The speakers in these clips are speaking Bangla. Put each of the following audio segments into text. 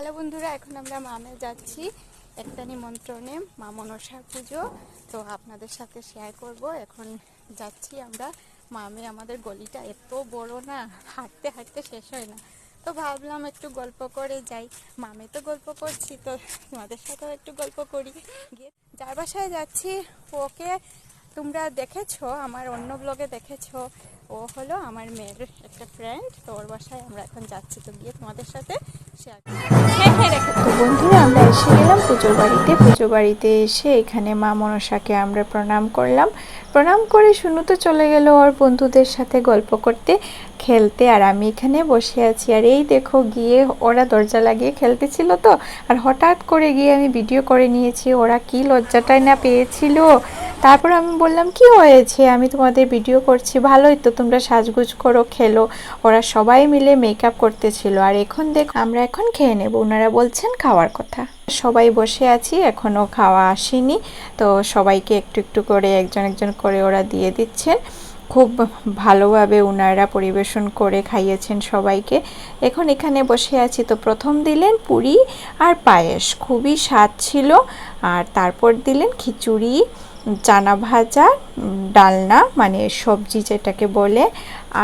হ্যালো বন্ধুরা, এখন আমরা মামে যাচ্ছি একটা নিমন্ত্রণে, মা মনসার পুজো। তো আপনাদের সাথে শেয়ার করব। এখন যাচ্ছি আমরা। মামে আমাদের গলিটা এত বড় না, হাঁটতে হাঁটতে শেষ হয় না। তো ভাবলাম একটু গল্প করে যাই। মামে তো গল্প করছি, তো তোমাদের সাথেও একটু গল্প করি। গিয়ে যার বাসায় যাচ্ছি, ওকে তোমরা দেখেছ, আমার অন্য ব্লগে দেখেছ। ও হলো আমার মেয়ের একটা ফ্রেন্ড তো ওর বাসায় আমরা এখন যাচ্ছি। তো গিয়ে তোমাদের সাথে শেয়ার হ্যাঁ হ্যাঁ রেখে বন্ধুরা আমরা এসে গেলাম পুজো বাড়িতে। পুজো বাড়িতে এসে এখানে মা মনসাকে আমরা প্রণাম করলাম। প্রণাম করে শুনু তো চলে গেল ওর বন্ধুদের সাথে গল্প করতে, খেলতে। আর আমি এখানে বসে আছি। আর এই দেখো, গিয়ে ওরা দরজা লাগিয়ে খেলতেছিল তো। আর হঠাৎ করে গিয়ে আমি ভিডিও করে নিয়েছি, ওরা কি লজ্জাটাই না পেয়েছিল। তারপর আমি বললাম, কি হয়েছে? আমি তোমাদের ভিডিও করছি। ভালোই তো, তোমরা সাজগুজ করো, খেলো। ওরা সবাই মিলে মেকআপ করতেছিল। আর এখন দেখ, আমরা এখন খেয়ে নেব। ওনারা বলছেন খাওয়ার কথা। সবাই বসে আছি এখনও খাওয়া আসেনি। তো সবাইকে একটু একটু করে একজন একজন করে ওরা দিয়ে দিচ্ছেন। খুব ভালোভাবে উনারা পরিবেশন করে খাইয়েছেন সবাইকে। এখন এখানে বসে আছি। তো প্রথম দিলেন পুরি আর পায়েস। খুবই স্বাদ ছিল। আর তারপর দিলেন খিচুড়ি, চানা ভাজা ডালনা মানে সবজি যেটাকে বলে।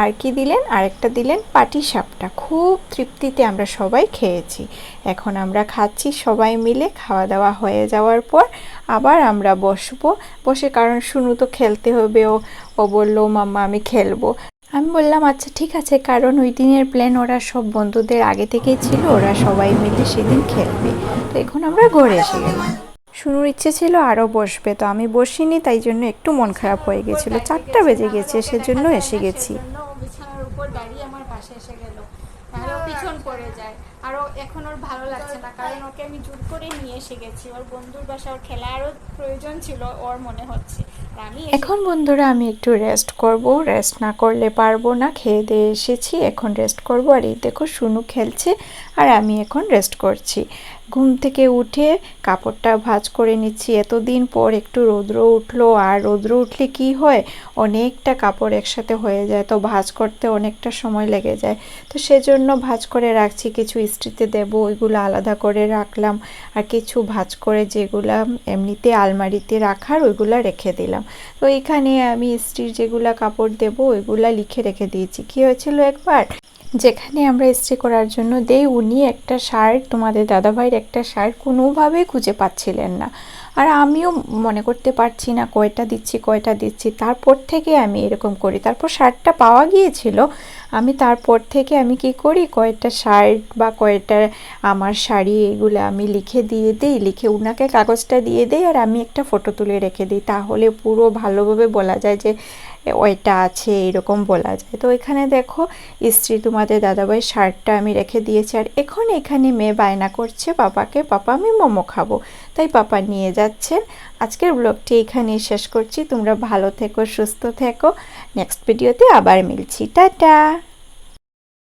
আর কি দিলেন? আরেকটা দিলেন পাটি সাপটা। খুব তৃপ্তিতে আমরা সবাই খেয়েছি। এখন আমরা খাচ্ছি সবাই মিলে খাওয়া দাওয়া হয়ে যাওয়ার পর আবার আমরা বসবো। বসে কারণ শুনু তো খেলতে হবে ও ও বলল, মাম্মা, আমি খেলব। আমি বললাম আচ্ছা ঠিক আছে। কারণ ওই দিনের প্ল্যান ওরা সব বন্ধুদের আগে থেকেই ছিল। ওরা সবাই মিলে সেদিন খেলবে। তো এখন আমরা ঘরে এসে গেলাম। শুনুর ইচ্ছে ছিল আরও বসবে তো আমি বসিনি তাই জন্য একটু মন খারাপ হয়ে গেছিল। চারটা বেজে গেছে সেজন্য এসে গেছি। বিছানার উপর দাঁড়িয়ে আমার পাশে এসে গেল তাহলে ও পিছন পড়ে যায়। আর এখন ওর ভালো লাগছে না কারণ ওকে আমি জোর করে নিয়ে এসে গেছি। ওর বন্ধুর বাসা ওর খেলারও প্রয়োজন ছিল ওর মনে হচ্ছে। আমি এখন বন্ধুরা আমি একটু রেস্ট করব। রেস্ট না করলে পারব না খেয়ে দিয়ে এসেছি এখন রেস্ট করব। আর এই দেখো শুনু খেলছে আর আমি এখন রেস্ট করছি। ঘুম থেকে উঠে কাপড়টা ভাঁজ করে নিচ্ছি। এতদিন পর একটু রৌদ্র উঠল। আর রৌদ্র উঠলে কি হয়? অনেকটা কাপড় একসাথে হয়ে যায়। তো ভাঁজ করতে অনেকটা সময় লেগে যায়। তো সেজন্য ভাঁজ করে রাখছি। কিছু ইস্ত্রিতে দেব, ওইগুলো আলাদা করে রাখলাম। আর কিছু ভাঁজ করে যেগুলা এমনিতে আলমারিতে রাখার, ওইগুলা রেখে দিলাম। তো এখানে আমি ইস্ত্রির যেগুলা কাপড় দেব, ওইগুলা লিখে রেখে দিয়েছি। কি হয়েছিল একবার? যেখানে আমরা ইস্ত্রি করার জন্য দেই, উনি একটা শার্ট তোমাদের দাদাভাইয়ের একটা শার্ট কোনোভাবেই খুঁজে পাচ্ছিলেন না। আর আমিও মনে করতে পারছি না, কয়টা দিচ্ছি কয়টা দিচ্ছি। তারপর থেকে আমি এরকম করি। তারপর শার্টটা পাওয়া গিয়েছিল। আমি তারপর থেকে আমি কি করি, কয়টা শার্ট বা কয়টা আমার শাড়ি এগুলো আমি লিখে দিয়ে দিই, লিখে উনাকে কাগজটা দিয়ে দিই, আর আমি একটা ফটো তুলে রেখে দিই। তাহলে পুরো ভালোভাবে বলা যায় যে ওইটা আছে এরকম বলা যায়। তো এখানে দেখো, স্ত্রী তোমাদের দাদাভাই শার্টটা আমি রেখে দিয়েছি আর এখন এখানে মেয়ে বায়না করছে পাপাকে, পাপা, আমি মোমো খাব। তাই পাপা নিয়ে যাচ্ছেন। আজকের ব্লগটি এখানেই শেষ করছি। তোমরা ভালো থেকো, সুস্থ থেকো। নেক্সট ভিডিওতে আবার মিলছি। টাটা!